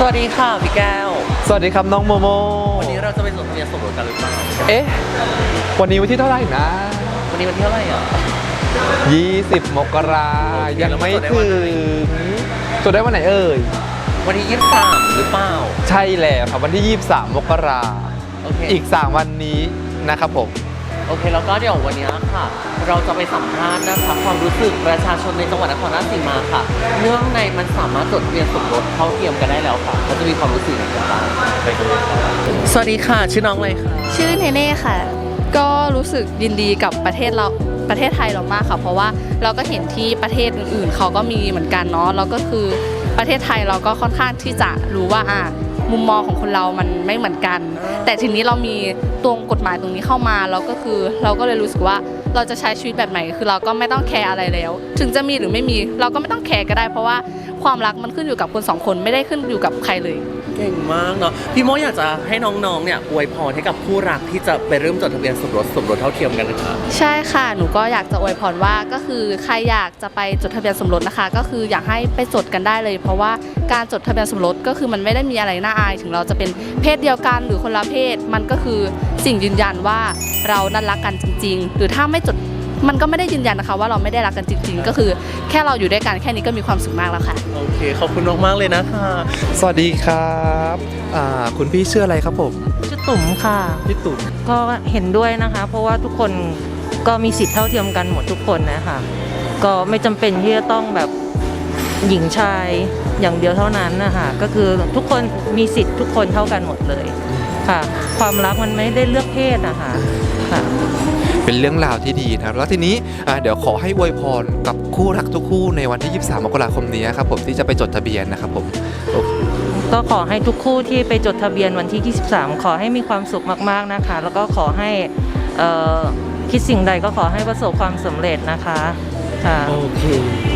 สวัสดีค่ะพี่แก้ว สวัสดีครับน้องโมโม วันนี้เราจะไปจดทะเบียนสมรสกันหรือเปล่าเอ๊ะ วันนี้วันที่เท่าไหร่นะ วันนี้วันที่เท่าไหร่อะ 20 มกราโอเคยังไม่แล้วมันจดได้ถึวันไหนงจดได้วันไหนเอ่ย วันที่ยี่สิบสามหรือเปล่า ใช่แล้วครับวันที่ 23 มกรา โอเค อีก 3 วันนี้นะครับผม โอเค แล้วก็เดี๋ยววันนี้ค่ะ เราจะไปสัมภาษณ์นะคะความรู้สึกประชาชนในจังหวัดนครราชสีมาค่ะ เนื่องในมันสามารถจดทะเบียนสมรสเท่าเทียมกันได้แล้วค่ะเขาจะมีความรู้สึกอย่างไรบ้างไปดูเลยค่ะสวัสดีค่ะชื่อน้องอะไรคะชื่อเนเน่ค่ะ ก็รู้สึกยินดีกับประเทศเราประเทศไทยเรามากค่ะ เพราะว่าเราก็เห็นที่ประเทศอื่นๆเขาก็มีเหมือนกันเนาะแล้วก็คือประเทศไทยเราก็ค่อนข้างที่จะรู้ว่าอะ มุมมองของคนเรามันไม่เหมือนกัน แต่ทีนี้เรามีตัวกฎหมายตรงนี้เข้ามาแล้วก็คือ เราก็เลยรู้สึกว่าเราจะใช้ชีวิตแบบไหนคือเราก็ไม่ต้องแคร์อะไรแล้ว ถึงจะมีหรือไม่มีเราก็ไม่ต้องแคร์ก็ได้ เพราะว่า ความรักมันขึ้นอยู่กับคนสองคนไม่ได้ขึ้นอยู่กับใครเลย เก่งมากเนาะพี่โมอยากจะให้น้องๆเนี่ยอวยพรให้กับคู่รักที่จะไปเริ่มจดทะเบียนสมรสสมรสเท่าเทียมกันนะคะใช่ค่ะหนูก็อยากจะอวยพรว่าก็คือใครอยากจะไปจดทะเบียนสมรสนะคะ ก็คืออยากให้ไปจดกันได้เลย เพราะว่าการจดทะเบียนสมรสก็คือมันไม่ได้มีอะไรน่าอาย ถึงเราจะเป็นเพศเดียวกันหรือคนละเพศมันก็คือสิ่งยืนยันว่าเรานั้นรักกันจริง ๆ หรือถ้าไม่จด มันก็ไม่ได้ยืนยันนะคะว่าเราไม่ได้รักกันจริง ๆ ก็คือแค่เราอยู่ด้วยกันแค่นี้ก็มีความสุขมากแล้วค่ะ โอเค ขอบคุณมากๆเลยนะคะสวัสดีครับอ่าคุณพี่ชื่ออะไรครับผมชื่อตุ๋มค่ะ พี่ตุ๋มก็เห็นด้วยนะคะ เพราะว่าทุกคนก็มีสิทธิ์เท่าเทียมกันหมดทุกคนนะคะก็ไม่จำเป็นที่จะต้องแบบหญิงชายอย่างเดียวเท่านั้นนะคะก็คือทุกคนมีสิทธิ์ทุกคนเท่ากันหมดเลยค่ะ ความรักมันไม่ได้เลือกเพศนะคะค่ะ เป็นเรื่องราวที่ดีนะครับแล้วทีนี้อ่าเดี๋ยวขอให้อวยพรกับคู่รักทุกคู่ในวันที่ 23 มกราคมนี้ครับผมที่จะไปจดทะเบียนนะครับผมก็ขอให้ทุกคู่ที่ไปจดทะเบียนวันที่ 23 ขอให้มีความสุขมากๆนะคะ แล้วก็ขอให้เอ่อคิดสิ่งใดก็ขอให้ประสบความสำเร็จนะคะค่ะโอเค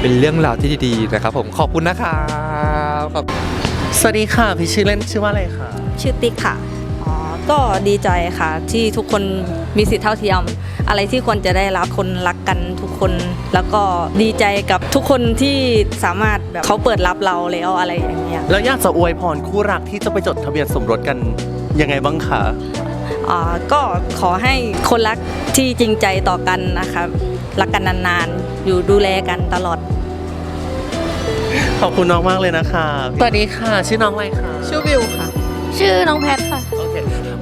เป็นเรื่องราวที่ดีๆนะครับผมขอบคุณนะครับขอบสวัสดีค่ะ พี่ชื่อเล่นชื่อว่าอะไรคะชื่อติ๊กค่ะอ๋อก็ดีใจค่ะที่ทุกคนมีสิทธิเท่าเทียม อะไรที่ควรจะได้รับคนรักกันทุกคน แล้วก็ดีใจกับทุกคนที่สามารถแบบเขาเปิดรับเราแล้วอะไรอย่างเงี้ยแล้วอยากจะอวยพรคู่รักที่จะไปจดทะเบียนสมรสกันยังไงบ้างคะอ่าก็ขอให้คนรักที่จริงใจต่อกันนะคะรักกันนานๆ อยู่ดูแลกันตลอด ขอบคุณน้องมากเลยนะคะ สวัสดีค่ะ ชื่อน้องอะไรคะ ชื่อวิวค่ะ ชื่อน้องแพทค่ะโอเค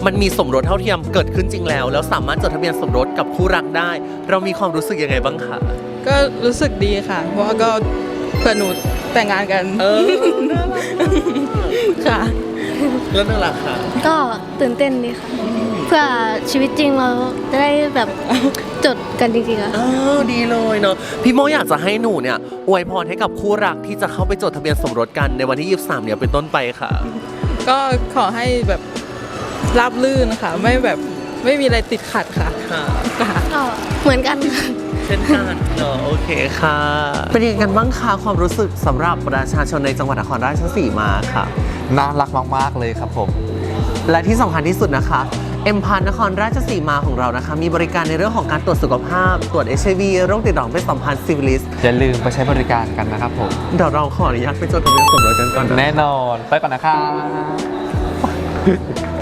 มันมีสมรสเท่าเทียมเกิดขึ้นจริงแล้ว แล้วสามารถจดทะเบียนสมรสกับคู่รักได้ เรามีความรู้สึกยังไงบ้างคะก็รู้สึกดีค่ะ เพราะว่าก็เพื่อนหนูแต่งงานกันเออค่ะ แล้วนั่นแหละค่ะ ก็ตื่นเต้นดีค่ะ เพื่อชีวิตจริงเราจะได้แบบจดกันจริงๆอะเออดีเลยเนาะพี่โมอยากจะให้หนูเนี่ยอวยพรให้กับคู่รักที่จะเข้าไปจดทะเบียนสมรสกันในวันที่ 23 เนี่ยเป็นต้นไปค่ะ ก็ขอให้แบบ ราบลื่นค่ะ ไม่แบบไม่มีอะไรติดขัดค่ะ ค่ะค่ะก็เหมือนกันค่ะ เช่นกันเนาะโอเคค่ะ เป็นยังไงกันบ้างคะความรู้สึกสำหรับประชาชนในจังหวัดนครราชสีมาค่ะ น่ารักมากๆเลยครับผม และที่สำคัญที่สุดนะคะเอ็มพานนครราชสีมาของเรานะคะ มีบริการในเรื่องของการตรวจสุขภาพ ตรวจ HIV โรคติดต่อเป็นสัมพันธ์ซิฟิลิสอย่าลืมไปใช้บริการกันนะครับผม เดี๋ยวเราขออนุญาตไปจดทะเบียนสมรสกันก่อนนะ แน่นอน ไปก่อนนะครับ